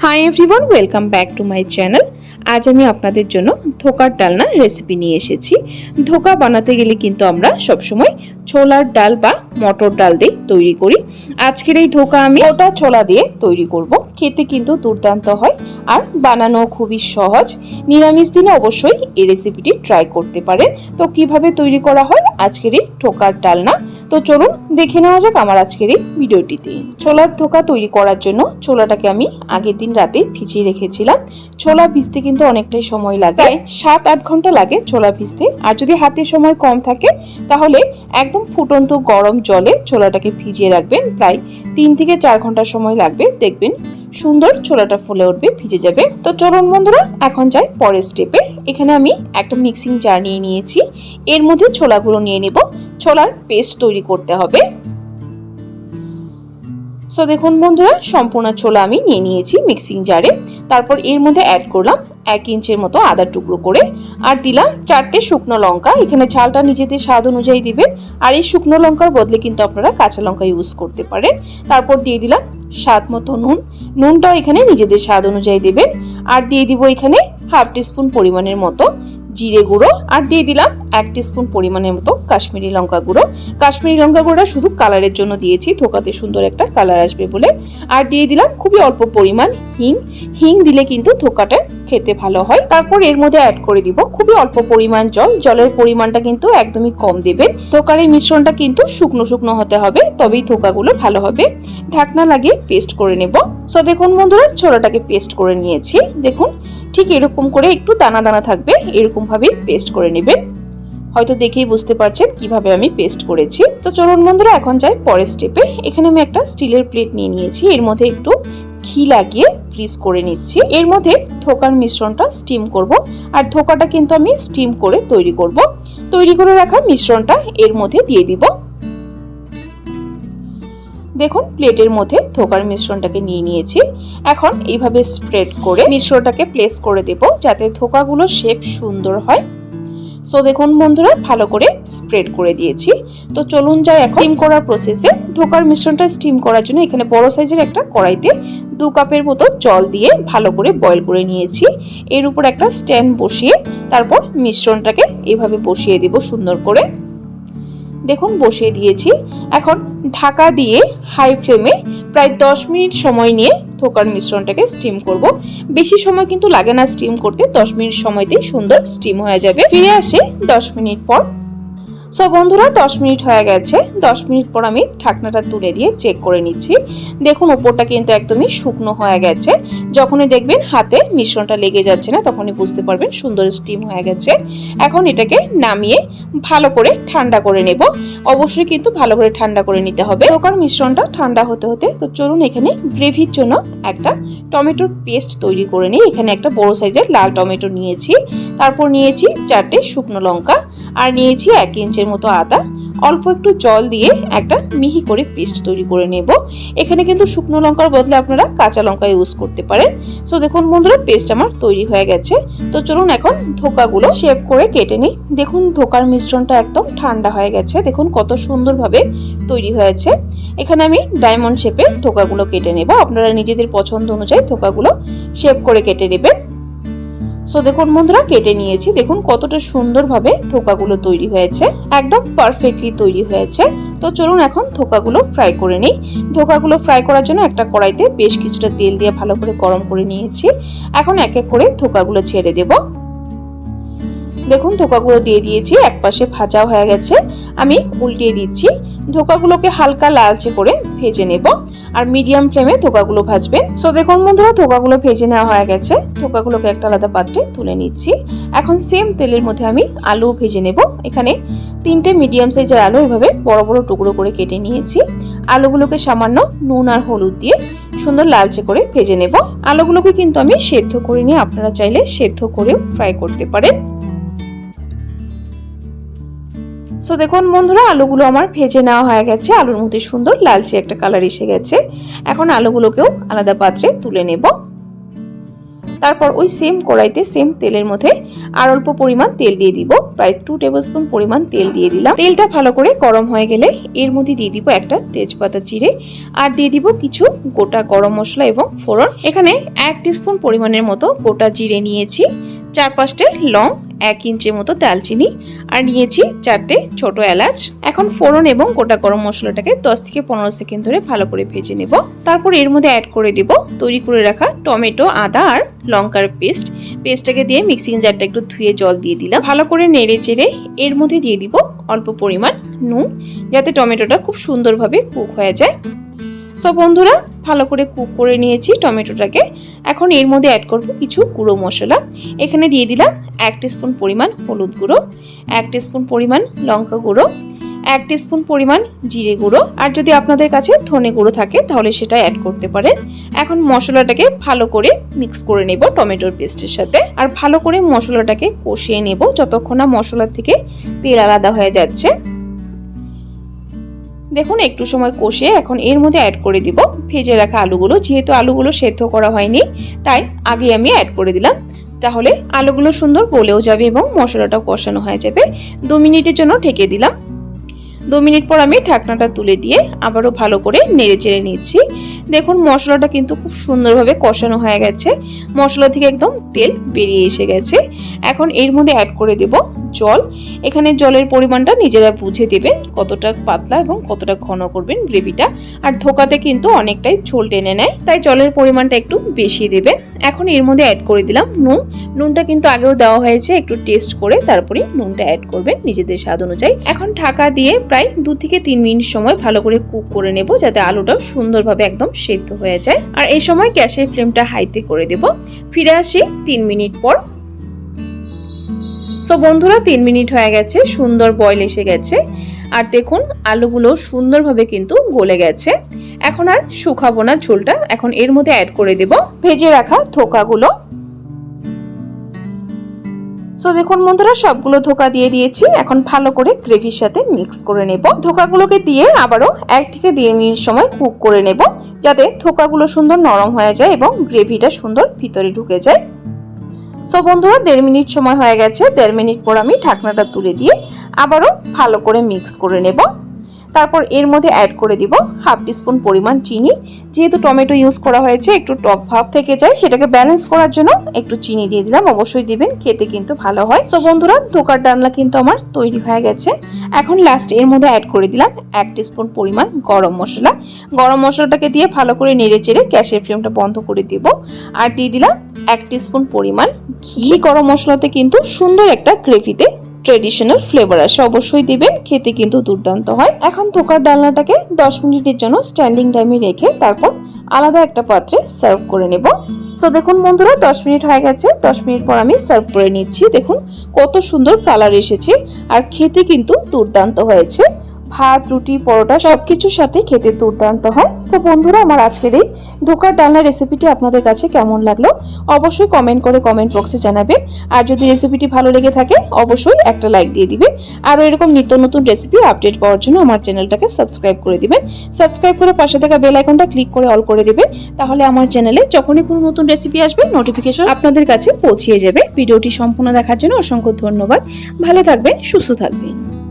Hi everyone welcome back to my channel আজ আমি আপনাদের জন্য ধোকার ডালনা রেসিপি নিয়ে এসেছি। ধোকা বানাতে গেলে কিন্তু আমরা সবসময় ছোলার ডাল বা মটর ডাল দিয়ে তৈরি করি। আজকের এই ধোকা আমি ওটা ছোলা দিয়ে তৈরি করব। খেতে কিন্তু দুর্দান্ত হয় আর বানানো খুবই সহজ। নিরামিষ দিনে অবশ্যই এই রেসিপিটি ট্রাই করতে পারেন। তো কীভাবে তৈরি করা হয়? আজকের এই ঠোকার ডালনা। তো চলুন দেখে নেওয়া যাক আমার আজকের এই ভিডিওটিতে। ছোলার ধোকা তৈরি করার জন্য ছোলাটাকে আমি আগের দিন রাতে ভিজিয়ে রেখেছিলাম। ছোলা ভিজতে কিন্তু অনেকটাই সময় লাগে। প্রায় সাত, আট ঘণ্টা লাগে ছোলা ভিজতে। আর যদি হাতে সময় কম থাকে, তাহলে একদম ফুটন্ত গরম জলে ছোলাটাকে ভিজিয়ে রাখবেন। প্রায় তিন থেকে চার ঘণ্টা সময় লাগবে। দেখবেন সুন্দর ছোলাটা ফুলে উঠবে, ভিজে যাবে। তো চলুন বন্ধুরা, এখন যাই পরের স্টেপে এখানে আমি একটা মিক্সিং জার নিয়ে নিয়েছি। এর মধ্যে ছোলাগুলো নিয়ে নেব। ছোলার পেস্ট তৈরি করতে হবে। সো দেখুন বন্ধুরা, সম্পূর্ণ ছোলা আমি নিয়ে নিয়েছি মিক্সিং জারে তারপর এর মধ্যে অ্যাড করলাম এক ইঞ্চের মতো আদার টুকরো করে। আর দিলাম চারটে শুকনো লঙ্কা। এখানে ঝালটা নিজেদের স্বাদ অনুযায়ী দিবেন। আর এই শুকনো লঙ্কার বদলে কিন্তু আপনারা কাঁচা লঙ্কা ইউজ করতে পারেন। তারপর দিয়ে দিলাম স্বাদ মতো নুন। নুনটাও এখানে নিজেদের স্বাদ অনুযায়ী দেবেন। আর দিয়ে দিব এখানে হাফ টিস্পুন পরিমাণের মতো জিরে গুঁড়ো। আর দিয়ে দিলাম এক টিস্পুন পরিমাণের মতো কাশ্মীরি লঙ্কা গুঁড়ো। কাশ্মীরি লঙ্কা গুঁড়োটা শুধু কালারের জন্য দিয়েছি, থোকাতে সুন্দর একটা কালার আসবে বলে। আর দিয়ে দিলাম খুবই অল্প পরিমাণ হিং। হিং দিলে কিন্তু থোকাটা খেতে ভালো হয়। তারপর এর মধ্যে অ্যাড করে দিব খুবই অল্প পরিমাণ জল। জলের পরিমাণটা কিন্তু একদমই কম দেবেন। থোকার এই মিশ্রণটা কিন্তু শুকনো শুকনো হতে হবে, তবেই থোকাগুলো ভালো হবে। ঢাকনা লাগিয়ে পেস্ট করে নেব। সো দেখুন বন্ধুরা, ছোলাটাকে পেস্ট করে নিয়েছি। দেখুন, ঠিক এরকম করে একটু দানা দানা থাকবে এরকম ভাবেই পেস্ট করে নেবেন। হয়তো দেখেই বুঝতে পারছেন কীভাবে আমি পেস্ট করেছি। তো চলুন বন্ধুরা, এখন যাই পরের স্টেপে এখানে আমি একটা স্টিলের প্লেট নিয়ে নিয়েছি। এর মধ্যে একটু ঘি লাগিয়ে গ্রিস করে নিচ্ছি। এর মধ্যে থোকার মিশ্রণটা স্টিম করব। আর থোকাটা কিন্তু আমি স্টিম করে তৈরি করব। তৈরি করে রাখা মিশ্রণটা এর মধ্যে দিয়ে দিব। দেখুন প্লেটের মধ্যে থোকার মিশ্রণটাকে নিয়ে নিয়েছি। এখন এইভাবে স্প্রেড করে মিশ্রণটাকে প্লেস করে দেব, যাতে থোকাগুলো শেপ সুন্দর হয়। সো দেখুন বন্ধুরা, ভালো করে স্প্রেড করে দিয়েছি। তো চলুন যাই স্টিম করার প্রসেসে ধোকার মিশ্রণটা স্টিম করার জন্য এখানে বড় সাইজের একটা কড়াইতে দু কাপের মতো জল দিয়ে ভালো করে বয়েল করে নিয়েছি। এর উপর একটা স্ট্যান্ড বসিয়ে তারপর মিশ্রণটাকে এভাবে বসিয়ে দেব সুন্দর করে। দেখুন, বসিয়ে দিয়েছি। এখন ঢাকা দিয়ে হাই ফ্লেমে প্রায় দশ মিনিট সময় নিয়ে থোকার মিশ্রণটাকে স্টিম করব। বেশি সময় কিন্তু লাগে না স্টিম করতে, দশ মিনিট সময়তেই সুন্দর স্টিম হয়ে যাবে। ফিরে আসে দশ মিনিট পর। সো বন্ধুরা, দশ মিনিট হয়ে গেছে। দশ মিনিট পর আমি ঢাকনাটা তুলে দিয়ে চেক করে নিচ্ছি। দেখুন, ওপরটা কিন্তু একদমই শুকনো হয়ে গেছে। যখনই দেখবেন হাতে মিশ্রণটা লেগে যাচ্ছে না, তখনই বুঝতে পারবেন সুন্দর স্টিম হয়ে গেছে। এখন এটাকে নামিয়ে ভালো করে ঠান্ডা করে নেব। অবশ্যই কিন্তু ভালো করে ঠান্ডা করে নিতে হবে। দোকান মিশ্রণটা ঠান্ডা হতে হতে, তো চলুন এখানে গ্রেভির জন্য একটা টমেটোর পেস্ট তৈরি করে নিই। এখানে একটা বড় সাইজের লাল টমেটো নিয়েছি। তারপর নিয়েছি চারটে শুকনো লঙ্কা। আর নিয়েছি এক ইঞ্চের মতো আদা অল্প একটু জল দিয়ে একটা মিহি করে পেস্ট তৈরি করে নেব। এখানে কিন্তু শুকনো লঙ্কার বদলে আপনারা কাঁচা লঙ্কা ইউজ করতে পারেন। সো দেখুন বন্ধুরা পেস্ট আমার তৈরি হয়ে গেছে। তো চলুন এখন ধোকাগুলো শেপ করে কেটে নিই। দেখুন ধোকার মিশ্রণটা একদম ঠান্ডা হয়ে গেছে। দেখুন কত সুন্দরভাবে তৈরি হয়েছে। এখানে আমি ডায়মন্ড শেপে ধোকাগুলো কেটে নেব। আপনারা নিজেদের পছন্দ অনুযায়ী ধোকাগুলো শেপ করে কেটে নেবেন। সো দেখুন বন্ধুরা, কেটে নিয়েছি। দেখুন কতটা সুন্দরভাবে থোকাগুলো তৈরি হয়েছে। একদম পারফেক্টলি তৈরি হয়েছে। তো চলুন এখন থোকাগুলো ফ্রাই করে নিই। ধোকাগুলো ফ্রাই করার জন্য একটা কড়াইতে বেশ কিছুটা তেল দিয়ে ভালো করে গরম করে নিয়েছি। এখন এক এক করে থোকাগুলো ছেড়ে দেব। দেখুন, ধোকাগুলো দিয়ে দিয়েছি এক পাশে ভাজা হয়ে গেছে। আমি উল্টিয়ে দিচ্ছি। ধোকাগুলোকে হালকা লালচে করে ভেজে নেব। আর মিডিয়াম ফ্লেমে ধোকাগুলো ভাজবেন। সো দেখুন বন্ধুরা, ধোকাগুলো ভেজে নেওয়া হয়ে গেছে। ধোকাগুলোকে একটা আলাদা পাত্রে তুলে নিচ্ছি। এখন সেম তেলের মধ্যে আমি আলু ভেজে নেব। এখানে তিনটে মিডিয়াম সাইজের আলু এভাবে বড় বড় টুকরো করে কেটে নিয়েছি। আলুগুলোকে সামান্য নুন আর হলুদ দিয়ে সুন্দর লালচে করে ভেজে নেব। আলুগুলোকে কিন্তু আমি সেদ্ধ করে নিয়ে আপনারা চাইলে সেদ্ধ করেও ফ্রাই করতে পারেন। সো দেখুন বন্ধুরা, আলুগুলো আমার ভেজে নেওয়া হয়ে গেছে। আলুর মধ্যে সুন্দর লালচে একটা কালার এসে গেছে। এখন আলুগুলোকেও আলাদা পাত্রে তুলে নেব। তারপর ওই সেম কড়াইতে সেম তেলের মধ্যে আর অল্প পরিমাণ তেল দিয়ে দিব। প্রায় টু টেবিল স্পুন পরিমাণ তেল দিয়ে দিলাম। তেলটা ভালো করে গরম হয়ে গেলে এর মধ্যে দিয়ে দিব একটা তেজপাতা চিড়ে আর দিয়ে দিব কিছু গোটা গরম মশলা এবং ফোড়ন। এখানে এক স্পুন পরিমাণের মতো গোটা জিরে নিয়েছি। চার পাঁচটে লং এক ইঞ্চের মতো দালচিনি। আর নিয়েছি চারটে ছোট এলাচ। এখন ফোড়ন এবং গোটা গরম মশলাটাকে দশ থেকে পনেরো সেকেন্ড ধরে ভালো করে ভেজে নেব। তারপর এর মধ্যে অ্যাড করে দিব তৈরি করে রাখা টমেটো, আদা আর লঙ্কার পেস্ট। পেস্টটাকে দিয়ে মিক্সিং জারটা একটু ধুয়ে জল দিয়ে দিলাম। ভালো করে নেড়ে চেড়ে এর মধ্যে দিয়ে দিব অল্প পরিমাণ নুন, যাতে টমেটোটা খুব সুন্দরভাবে কুক হয়ে যায়। সো বন্ধুরা ভালো করে কুক করে নিয়েছি টমেটোটাকে। এখন এর মধ্যে অ্যাড করব কিছু গুঁড়ো মশলা। এখানে দিয়ে দিলাম এক স্পুন পরিমাণ হলুদ গুঁড়ো, এক স্পুন পরিমাণ লঙ্কা গুঁড়ো, এক স্পুন পরিমাণ জিরে গুঁড়ো। আর যদি আপনাদের কাছে ধনে গুঁড়ো থাকে, তাহলে সেটা অ্যাড করতে পারেন। এখন মশলাটাকে ভালো করে মিক্স করে নেব টমেটোর পেস্টের সাথে। আর ভালো করে মশলাটাকে কষিয়ে নেব, যতক্ষণ না মশলা থেকে তেল আলাদা হয়ে যাচ্ছে। দেখুন, একটু সময় কষিয়ে এখন এর মধ্যে অ্যাড করে দিব। ভেজে রাখা আলুগুলো, যেহেতু আলুগুলো সেদ্ধ করা হয়নি, তাই আগে আমি অ্যাড করে দিলাম। তাহলে আলুগুলো সুন্দর গলেও যাবে এবং মশলাটাও কষানো হয়ে যাবে। দু মিনিটের জন্য ঢেকে দিলাম। দু মিনিট পর আমি ঢাকনাটা তুলে দিয়ে আবারও ভালো করে নেড়ে চেড়ে নিচ্ছি। দেখুন, মশলাটা কিন্তু খুব সুন্দরভাবে কষানো হয়ে গেছে। মশলা থেকে একদম তেল বেরিয়ে এসে গেছে। এখন এর মধ্যে অ্যাড করে দেব জল। এখানে জলের পরিমাণটা নিজেরা বুঝে দেবেন কতটা পাতলা এবং কতটা ঘন করবেন গ্রেভিটা। আর ধোকাতে কিন্তু অনেকটাই ঝোল টেনে নেয়, তাই জলের পরিমাণটা একটু বেশি দেবেন। এখন এর মধ্যে অ্যাড করে দিলাম নুন। নুনটা কিন্তু আগেও দেওয়া হয়েছে, একটু টেস্ট করে তারপরে নুনটা অ্যাড করবেন নিজেদের স্বাদ অনুযায়ী। এখন ঢাকা দিয়ে প্রায় দু থেকে তিন মিনিট সময় ভালো করে কুক করে নেব, যাতে আলুটাও সুন্দরভাবে একদম সেদ্ধ হয়ে যায়। আর এই সময় গ্যাসের ফ্লেমটা হাইতে করে দেব। ফিরে আসি তিন মিনিট পর। সো বন্ধুরা, তিন মিনিট হয়ে গেছে, সুন্দর বয়েল এসে গেছে। আর দেখুন, আলুগুলো সুন্দরভাবে কিন্তু গলে গেছে। এখন আর শুকাবো না ঝোলটা, এখন এর মধ্যে অ্যাড করে দেব ভেজে রাখা থোকাগুলো সো দেখুন বন্ধুরা, সবগুলো ধোকা দিয়ে দিয়েছি। এখন ভালো করে গ্রেভির সাথে মিক্স করে নেব। ধোকাগুলোকে দিয়ে আবারও এক থেকে দেড় মিনিট সময় কুক করে নেব, যাতে থোকাগুলো সুন্দর নরম হয়ে যায় এবং গ্রেভিটা সুন্দর ভিতরে ঢুকে যায়। সো বন্ধুরা, দেড় মিনিট সময় হয়ে গেছে, দেড় মিনিট পর আমি ঢাকনাটা তুলে দিয়ে আবারও ভালো করে মিক্স করে নেব। তারপর এর মধ্যে অ্যাড করে দিব হাফ টিস্পুন পরিমাণ চিনি। যেহেতু টমেটো ইউজ করা হয়েছে, একটু টক ভাব থেকে যায়, সেটাকে ব্যালেন্স করার জন্য একটু চিনি দিয়ে দিলাম। অবশ্যই দিবেন, খেতে কিন্তু ভালো হয়। তো বন্ধুরা, ধোকার ডালনা কিন্তু আমার তৈরি হয়ে গেছে। এখন লাস্ট এর মধ্যে অ্যাড করে দিলাম এক টিস্পুন পরিমাণ গরম মশলা। গরম মশলাটাকে দিয়ে ভালো করে নেড়ে চেড়ে গ্যাসের ফ্লেমটা বন্ধ করে দিব। আর দিয়ে দিলাম এক টিস্পুন পরিমাণ ঘি। গরম মশলাতে কিন্তু সুন্দর একটা গ্রেভিতে ট্রেডিশনাল ফ্লেভার আসে। অবশ্যই দিবেন, খেতে কিন্তু দুর্দান্ত হয়। এখন ধোকার ডালনাটাকে দশ মিনিটের জন্য স্ট্যান্ডিং টাইমে রেখে তারপর আলাদা একটা পাত্রে সার্ভ করে নেব। সো দেখুন বন্ধুরা, দশ মিনিট হয়ে গেছে। দশ মিনিট পর আমি সার্ভ করে নিচ্ছি। দেখুন কত সুন্দর কালার এসেছে। আর খেতে কিন্তু দুর্দান্ত হয়েছে। ভাত, রুটি, পরোটা সব কিছুর সাথে খেতে দুর্দান্ত হয়। সো বন্ধুরা, আমার আজকের এই ধোকার ডালনা রেসিপিটি আপনাদের কাছে কেমন লাগল? অবশ্যই কমেন্ট করে কমেন্ট বক্সে জানাবে আর যদি রেসিপিটি ভালো লেগে থাকে, অবশ্যই একটা লাইক দিয়ে দিবেন। আরও এরকম নিত্য নতুন রেসিপি আপডেট পাওয়ার জন্য আমার চ্যানেলটাকে সাবস্ক্রাইব করে দিবেন। সাবস্ক্রাইব করে পাশে থাকা বেল আইকনটা ক্লিক করে অল করে দিবেন। তাহলে আমার চ্যানেলে যখনই কোনো নতুন রেসিপি আসবে নোটিফিকেশন আপনাদের কাছে পৌঁছিয়ে যাবে। ভিডিওটি সম্পূর্ণ দেখার জন্য অসংখ্য ধন্যবাদ। ভালো থাকবেন, সুস্থ থাকবেন।